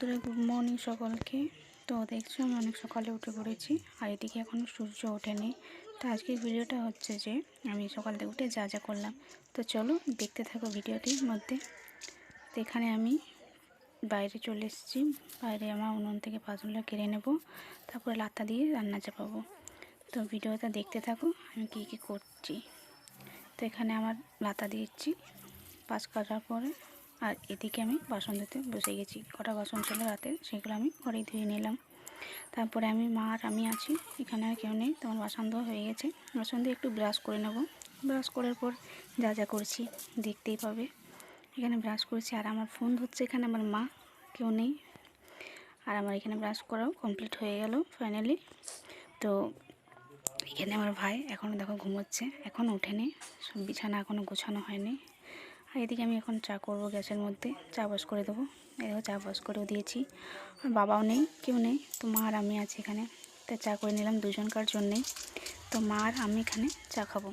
বন্ধুরা, good morning সকলকে। তো দেখছ, আমি অনেক সকালে উঠে পড়েছি আর এদিকে এখনও সূর্য ওঠেনি। তো আজকের ভিডিওটা হচ্ছে যে, আমি সকাল থেকে উঠে যা যা করলাম। তো চলো, দেখতে থাকো ভিডিওটির মধ্যে। তো এখানে আমি বাইরে চলে এসেছি। বাইরে আমার উনুন থেকে পাঁচগুলো কেড়ে নেব। তারপরে লাতা দিয়ে রান্না চাপাবো। তো ভিডিওটা দেখতে থাকো, আমি কী কী করছি। তো এখানে আমার লাতা দিয়েছি। পাঁচ কাটার পরে আর এদিকে আমি বাসন ধুতে বসে গেছি। কটা বাসন ছিল রাতে, সেগুলো আমি ঘরেই ধুয়ে নিলাম। তারপরে আমি, মা আর আমি আছি। এখানে আর কেউ নেই। তোমার বাসন ধোয়া হয়ে গেছে। বাসন দিয়ে একটু ব্রাশ করে নেব। ব্রাশ করার পর যা যা করছি দেখতেই পাবে। এখানে ব্রাশ করেছি। আর আমার ফোন ধরছে এখানে আমার মা, কেউ নেই। আর আমার এখানে ব্রাশ করাও কমপ্লিট হয়ে গেল, ফাইনালি। তো এখানে আমার ভাই এখনও দেখো ঘুমোচ্ছে। এখনও ওঠেনি। সব বিছানা এখনও গোছানো হয়নি। আর এদিকে আমি এখন চা করব গ্যাসের মধ্যে। চা বস করে দেবো। এদিকে চা বস করেও দিয়েছি। আর বাবাও নেই, কেউ নেই। তো মা আর আমি আছি এখানে। তো চা করে নিলাম দুজনকার জন্যেই তো মা আর আমি এখানে চা খাব।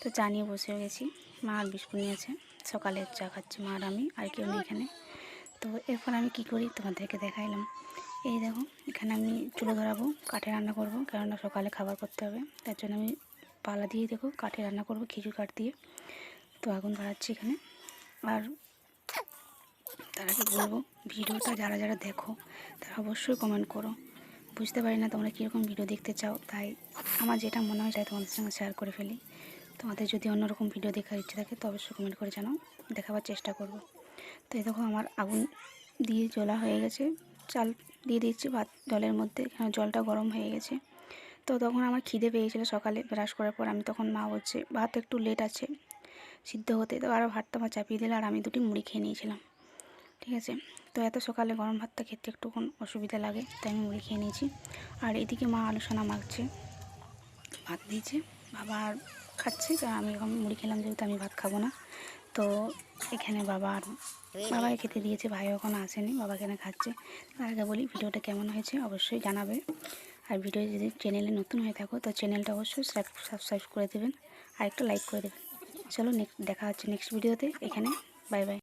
তো চা নিয়ে বসে গেছি। মা আর বিস্কুট নিয়েছে সকালে চা খাচ্ছি মা আর আমি, আর কেউ নেই এখানে। তো এরপর আমি কি করি তোমাদেরকে দেখাইলাম। এই দেখো, এখানে আমি চুলো ধরাবো, কাঠে রান্না করব, কেননা সকালে খাবার করতে হবে। তার জন্য আমি পালা দিয়ে দেখো, কাঠে রান্না করব, খিচুড়ি কাঠ দিয়ে। তো আগুন বাড়াচ্ছি এখানে। আর তার বলব, ভিডিওটা যারা যারা দেখো, তারা অবশ্যই কমেন্ট করো। বুঝতে পারি না তোমরা কীরকম ভিডিও দেখতে চাও, তাই আমার যেটা মনে হয় তাই তোমাদের সঙ্গে শেয়ার করে ফেলি। তোমাদের যদি অন্যরকম ভিডিও দেখার ইচ্ছে থাকে, তো অবশ্যই কমেন্ট করে জানাও, দেখাবার চেষ্টা করব। তো এই দেখো আমার আগুন দিয়ে জ্বলা হয়ে গেছে। চাল দিয়ে দিচ্ছি ভাত জলের মধ্যে জলটা গরম হয়ে গেছে। তো তখন আমার খিদে পেয়েছিলো সকালে, ব্রাশ করার পর আমি তখন মা বলছে, ভাত একটু লেট আছে। সিদ্ধ হতে তো আরও ভাতটা আমার চাপিয়ে দিলে আর আমি দুটি মুড়ি খেয়ে নিয়েছিলাম। ঠিক আছে? তো এত সকালে গরম ভাতটা খেতে একটুক্ষণ অসুবিধা লাগে, তাই আমি মুড়ি খেয়ে নিয়েছি। আর এদিকে মা আলোচনা মাখছে, ভাত দিয়েছে, বাবা আর খাচ্ছে কারণ আমি এখন মুড়ি খেলাম যেহেতু আমি ভাত খাব না। তো এখানে বাবা আর বাবাই খেতে দিয়েছে, ভাই ওখানে আসেনি, বাবা এখানে খাচ্ছে। তার আগে বলি ভিডিওটা কেমন হয়েছে অবশ্যই জানাবে। আর ভিডিও যদি চ্যানেলে নতুন হয়ে থাকো, তো চ্যানেলটা অবশ্যই সাবস্ক্রাইব করে দেবেন, আর একটু লাইক করে দেবেন। চলো নেক্সট দেখা হচ্ছে নেক্সট ভিডিওতে এখানে বাই বাই